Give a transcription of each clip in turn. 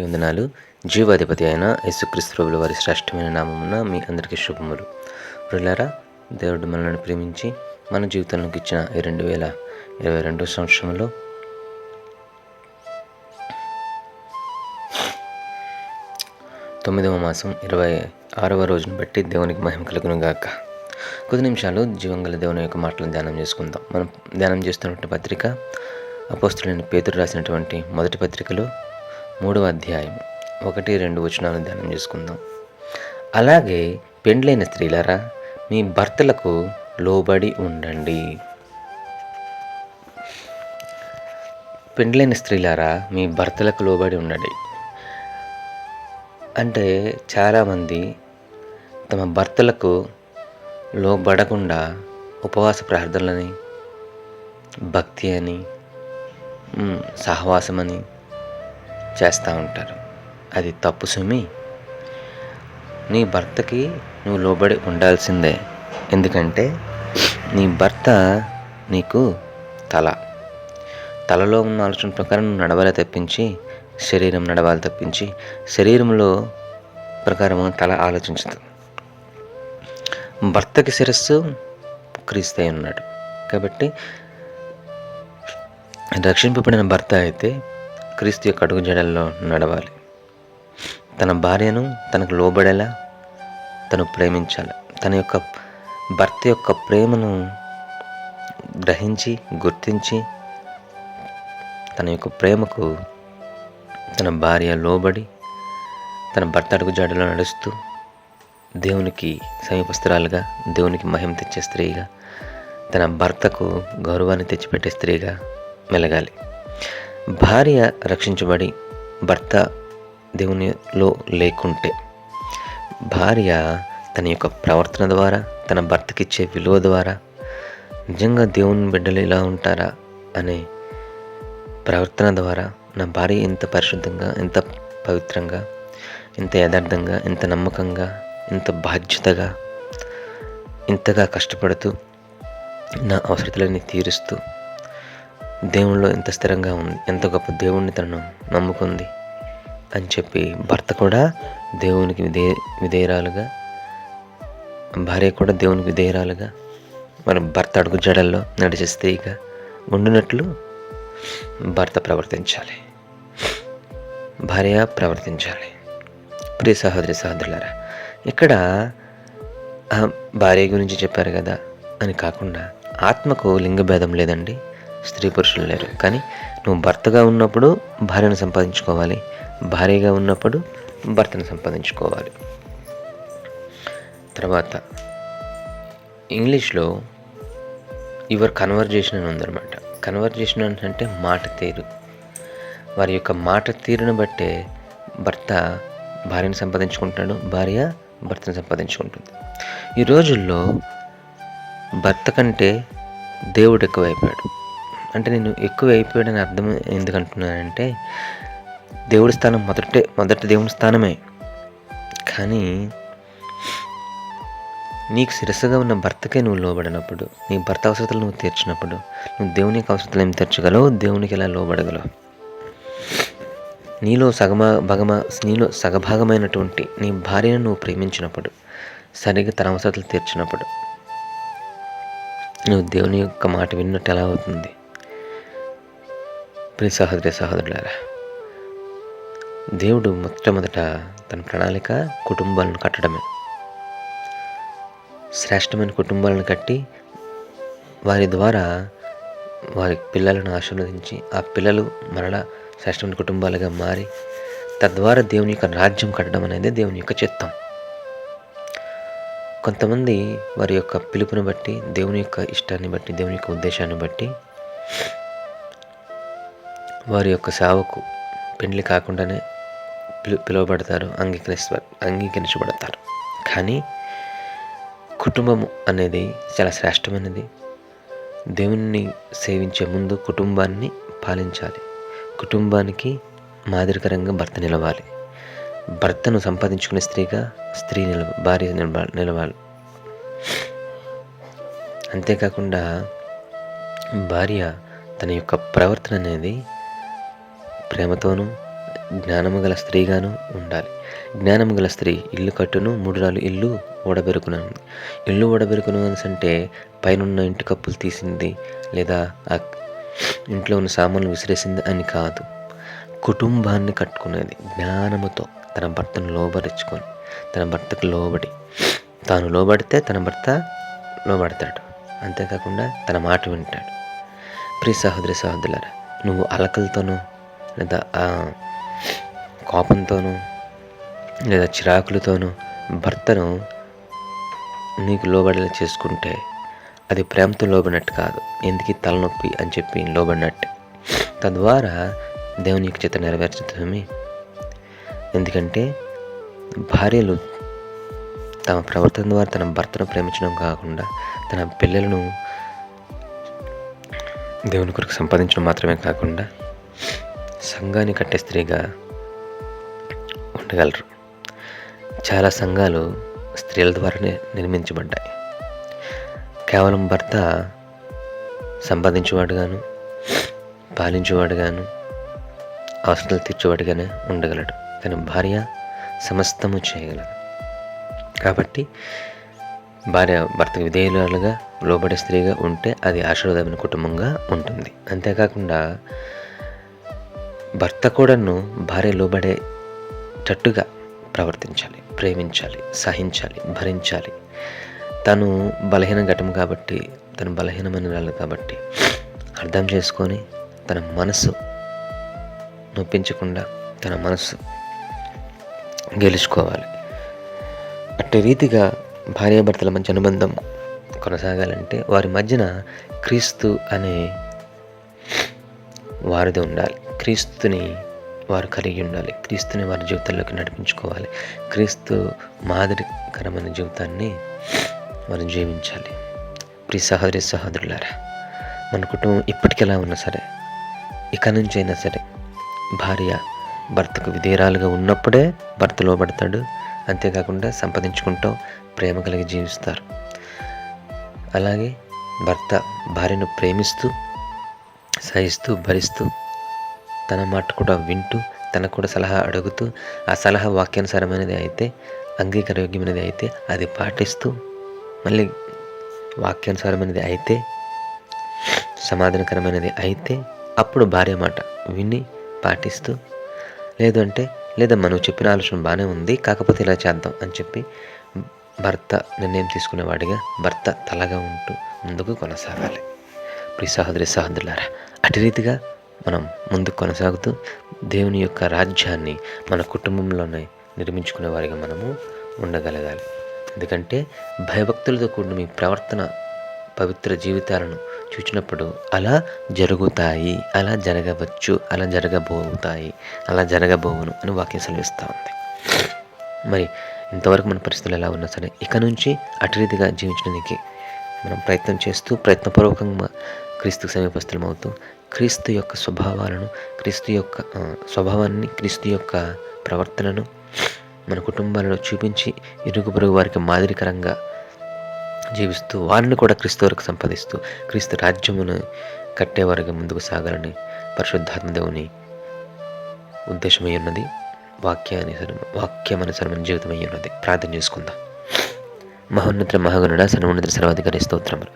ఈ వందనాలు. జీవాధిపతి అయిన యేసుక్రీస్తువుల వారి శ్రేష్టమైన నామమున మీ అందరికీ శుభములు. ప్రులారా దేవుడు మనల్ని ప్రేమించి మన జీవితంలోకి ఇచ్చిన ఈ రెండు వేల ఇరవై రెండో సంవత్సరంలో తొమ్మిదవ మాసం ఇరవై ఆరవ రోజును బట్టి దేవునికి మహిమ కలుగును గాక. కొద్ది నిమిషాలు జీవంగల దేవుని యొక్క మాటలను ధ్యానం చేసుకుందాం. మనం ధ్యానం చేస్తున్నటువంటి పత్రిక అపోస్తులైన పేతురు రాసినటువంటి మొదటి పత్రికలో మూడవ అధ్యాయం ఒకటి రెండు వచనాలను ధ్యానం చేసుకుందాం. అలాగే పెండ్లైన స్త్రీలారా మీ భర్తలకు లోబడి ఉండండి. పెండ్లైన స్త్రీలారా మీ భర్తలకు లోబడి ఉండండి. అంటే చాలామంది తమ భర్తలకు లోబడకుండా ఉపవాస ప్రార్థనలని భక్తి అని సహవాసమని అని చేస్తూ ఉంటారు. అది తప్పు సుమి. నీ భర్తకి నువ్వు లోబడి ఉండాల్సిందే. ఎందుకంటే నీ భర్త నీకు తల. తలలో ఉన్న ఆలోచన ప్రకారం నువ్వు నడవాలి తప్పించి శరీరం నడవాలి తప్పించి శరీరంలో ప్రకారం తల ఆలోచించదు. భర్తకి శిరస్సు క్రీస్తు అయి ఉన్నాడు. కాబట్టి రక్షింపబడిన భర్త అయితే క్రీస్తు యొక్క అడుగు జడల్లో నడవాలి. తన భార్యను తనకు లోబడేలా తను ప్రేమించాలి. తన యొక్క భర్త యొక్క ప్రేమను గ్రహించి గుర్తించి తన యొక్క ప్రేమకు తన భార్య లోబడి తన భర్త అడుగు జాడలో నడుస్తూ దేవునికి సమీపస్తురాలుగా దేవునికి మహిమ తెచ్చే స్త్రీగా తన భర్తకు గౌరవాన్ని తెచ్చిపెట్టే స్త్రీగా మెలగాలి. భార్య రక్షించబడి భర్త దేవునిలో లేకుంటే భార్య తన యొక్క ప్రవర్తన ద్వారా తన భర్తకిచ్చే విలువ ద్వారా నిజంగా దేవుని బిడ్డలు ఇలా ఉంటారా అనే ప్రవర్తన ద్వారా నా భార్య ఎంత పరిశుద్ధంగా ఎంత పవిత్రంగా ఎంత యథార్థంగా ఎంత నమ్మకంగా ఎంత బాధ్యతగా ఇంతగా కష్టపడుతూ నా అవసరతలన్నీ తీరుస్తూ దేవునిలో ఎంత స్థిరంగా ఉంది ఎంత గొప్ప దేవుణ్ణి తనను నమ్ముకుంది అని చెప్పి భర్త కూడా దేవునికి విధే విధేయరాలుగా భార్య కూడా దేవునికి విధేయరాలుగా మరి భర్త అడుగు జడల్లో నడిచే స్త్రీగా ఉండినట్లు భర్త ప్రవర్తించాలి. భార్య ప్రవర్తించాలి. ప్రియ సహోదరి సహోదరులారా ఇక్కడ భార్య గురించి చెప్పారు కదా అని కాకుండా ఆత్మకు లింగ భేదం లేదండి. స్త్రీ పురుషులు లేరు. కానీ నువ్వు భర్తగా ఉన్నప్పుడు భార్యను సంపాదించుకోవాలి. భార్యగా ఉన్నప్పుడు భర్తను సంపాదించుకోవాలి. తర్వాత ఇంగ్లీష్లో యువర్ కన్వర్జేషన్ అని ఉందన్నమాట. కన్వర్జేషన్ అంటే మాట తీరు. వారి యొక్క మాట తీరును బట్టే భర్త భార్యను సంపాదించుకుంటాడు భార్య భర్తను సంపాదించుకుంటుంది. ఈ రోజుల్లో భర్త కంటే దేవుడు ఎక్కువైపోయాడు. అంటే నేను ఎక్కువ అయిపోయాడని అర్థం ఎందుకు అంటున్నానంటే దేవుడి స్థానం మొదటే మొదటి దేవుని స్థానమే. కానీ నీకు శిరస్సుగా ఉన్న భర్తకే నువ్వు లోబడినప్పుడు నీ భర్త అవసరతలు నువ్వు తీర్చినప్పుడు నువ్వు దేవుని యొక్క అవసరతలు తీర్చగలవు? దేవునికి ఎలా లోబడగలవు? నీలో సగమ భగమ నీలో సగభాగమైనటువంటి నీ భార్యను నువ్వు ప్రేమించినప్పుడు సరిగ్గా తన అవసరతలు తీర్చినప్పుడు నువ్వు దేవుని యొక్క మాట విన్నట్టు ఎలా అవుతుంది? ప్రియ సహోదరి సహోదరులారా దేవుడు మొట్టమొదట తన ప్రణాళిక కుటుంబాలను కట్టడమే. శ్రేష్టమైన కుటుంబాలను కట్టి వారి ద్వారా వారి పిల్లలను ఆశీర్వదించి ఆ పిల్లలు మరలా శ్రేష్టమైన కుటుంబాలుగా మారి తద్వారా దేవుని యొక్క రాజ్యం కట్టడం అనేది దేవుని యొక్క చిత్తం. కొంతమంది వారి యొక్క పిలుపుని బట్టి దేవుని యొక్క ఇష్టాన్ని బట్టి దేవుని యొక్క ఉద్దేశాన్ని బట్టి వారి యొక్క సేవకు పెండ్లి కాకుండానే పిలు పిలువబడతారు అంగీకరిస్తారు అంగీకరించబడతారు. కానీ కుటుంబము అనేది చాలా శ్రేష్టమైనది. దేవుణ్ణి సేవించే ముందు కుటుంబాన్ని పాలించాలి. కుటుంబానికి మాదిరికరంగా భర్త నిలవాలి. భర్తను సంపాదించుకునే స్త్రీగా స్త్రీ నిలవ భార్య నిలవ నిలవాలి. అంతేకాకుండా భార్య తన యొక్క ప్రవర్తన అనేది ప్రేమతోనూ జ్ఞానము గల స్త్రీగాను ఉండాలి. జ్ఞానము గల స్త్రీ ఇల్లు కట్టును మూడు నాలుగు ఇల్లు ఓడబెరుకును ఉంది ఇల్లు ఓడబెరుకును అంటే పైన ఇంటి కప్పులు తీసింది లేదా ఆ ఇంట్లో ఉన్న సామాన్లు విసిరేసింది అని కాదు. కుటుంబాన్ని కట్టుకునేది జ్ఞానముతో తన భర్తను లోబరుచుకొని తన భర్తకు లోబడి. తాను లోబడితే తన భర్త లోబడతాడు. అంతేకాకుండా తన మాట వింటాడు. ప్రియ సహోదరి సహోదరులరా నువ్వు అలకలతోనూ లేదా కోపంతోనూ లేదా చిరాకులతోనూ భర్తను నీకు లోబడేలా చేసుకుంటే అది ప్రేమతో లోబడినట్టు కాదు. ఎందుకు తలనొప్పి అని చెప్పి లోబడినట్టు. తద్వారా దేవుని యొక్క చిత్త నెరవేర్చుతుంది ఎందుకంటే భార్యలు తమ ప్రవర్తన ద్వారా తన భర్తను ప్రేమించడం కాకుండా తన పిల్లలను దేవుని కొరకు సంపాదించడం మాత్రమే కాకుండా సంఘాన్ని కట్టే స్త్రీగా ఉండగలరు. చాలా సంఘాలు స్త్రీల ద్వారానే నిర్మించబడ్డాయి. కేవలం భర్త సంపాదించేవాడుగాను పాలించేవాడుగాను అవసరాలు తీర్చేవాడుగానే ఉండగలడు. కానీ భార్య సమస్తము చేయగలదు. కాబట్టి భార్య భర్తకు విధేయులుగా లోబడే స్త్రీగా ఉంటే అది ఆశీర్వాదమైన కుటుంబంగా ఉంటుంది. అంతేకాకుండా భర్త కూడాను భార్య లోబడేటట్టుగా ప్రవర్తించాలి ప్రేమించాలి సహించాలి భరించాలి. తను బలహీన ఘటం కాబట్టి తను బలహీనమైన వాళ్ళు కాబట్టి అర్థం చేసుకొని తన మనసు నొప్పించకుండా తన మనసు గెలుచుకోవాలి. అట్టి రీతిగా భార్యాభర్తల మధ్య అనుబంధం కొనసాగాలంటే వారి మధ్యన క్రీస్తు అనే వారిది ఉండాలి. క్రీస్తుని వారు కలిగి ఉండాలి. క్రీస్తుని వారి జీవితంలోకి నడిపించుకోవాలి. క్రీస్తు మాదిరికరమైన జీవితాన్ని వారు జీవించాలి. ప్రి సహోదరి సహోదరులారా మన కుటుంబం ఇప్పటికెలా ఉన్నా సరే ఇక నుంచి అయినా సరే భార్య భర్తకు విధేయరాలుగా ఉన్నప్పుడే భర్త లోబడతాడు. అంతేకాకుండా సంపాదించుకుంటూ ప్రేమ కలిగి జీవిస్తారు. అలాగే భర్త భార్యను ప్రేమిస్తూ సహిస్తూ భరిస్తూ తన మాట కూడా వింటూ తనకు కూడా సలహా అడుగుతూ ఆ సలహా వాక్యానుసారమైనది అయితే అంగీకారయోగ్యమైనది అయితే అది పాటిస్తూ మళ్ళీ వాక్యానుసారమైనది అయితే సమాధానకరమైనది అయితే అప్పుడు భార్య మాట విని పాటిస్తూ లేదు అంటే మనం చెప్పిన ఆలోచన బాగానే ఉంది కాకపోతే ఇలా చేద్దాం అని చెప్పి భర్త నిర్ణయం తీసుకునేవాడిగా భర్త తలగా ఉంటూ ముందుకు కొనసాగాలి. ప్రి సహోదరి సహోదరులారా అటు రీతిగా మనం ముందు కొనసాగుతూ దేవుని యొక్క రాజ్యాన్ని మన కుటుంబంలోనే నిర్మించుకునే వారిగా మనము ఉండగలగాలి. ఎందుకంటే భయభక్తులతో కూడిన మీ ప్రవర్తన పవిత్ర జీవితాలను చూచినప్పుడు అలా జరుగుతాయి అలా జరగవచ్చు అలా జరగబోతాయి అలా జరగబోవును అని వాక్యం సెలవిస్తూ ఉంది. మరి ఇంతవరకు మన పరిస్థితులు ఎలా ఉన్నా సరే ఇక నుంచి అటు రీతిగా జీవించడానికి మనం ప్రయత్నం చేస్తూ ప్రయత్నపూర్వకంగా క్రీస్తు సమీపస్థలమవుతూ క్రీస్తు యొక్క స్వభావాలను క్రీస్తు యొక్క స్వభావాన్ని క్రీస్తు యొక్క ప్రవర్తనను మన కుటుంబాలలో చూపించి ఇరుగు పొరుగు వారికి మాదిరికరంగా జీవిస్తూ వారిని కూడా క్రీస్తు వరకు సంపాదిస్తూ క్రీస్తు రాజ్యమును కట్టేవారుగా ముందుకు సాగాలని పరిశుద్ధాత్మ దేవుని ఉద్దేశమై ఉన్నది. వాక్యానుసరం వాక్యమనుసరమైన జీవితమై ఉన్నది. ప్రార్థన చేసుకుందాం. మహోన్నత మహాగణుడ సన్మోన్నత సర్వాధికారి స్తోత్రములు.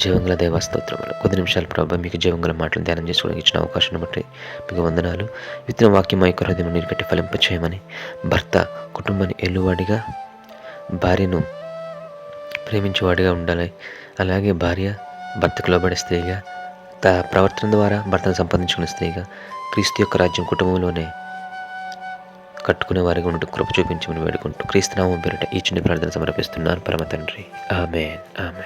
జీవంగల దేవ స్తోత్రములు. కొద్ది నిమిషాలు ప్రభావ మీకు జీవంగల మాటలు ధ్యానం చేసుకోవడానికి ఇచ్చిన అవకాశాన్ని బట్టి మీకు వందనాలు. విత్తన వాక్యం యొక్క హృదయం నీరు కట్టి ఫలింపచేయమని భర్త కుటుంబాన్ని ఎల్లువాడిగా భార్యను ప్రేమించేవాడిగా ఉండాలి. అలాగే భార్య భర్తకు లోబడే స్త్రీగా ప్రవర్తన ద్వారా భర్తను సంపాదించుకునే స్త్రీగా క్రీస్తు యొక్క రాజ్యం కుటుంబంలోనే కట్టుకునే వారిగా ఉంటూ కృప చూపించమని వేడుకుంటూ క్రీస్తునామం పేరిట ఈ చిన్న ప్రార్థన సమర్పిస్తున్నాను. పరమ తండ్రి. ఆమె ఆమె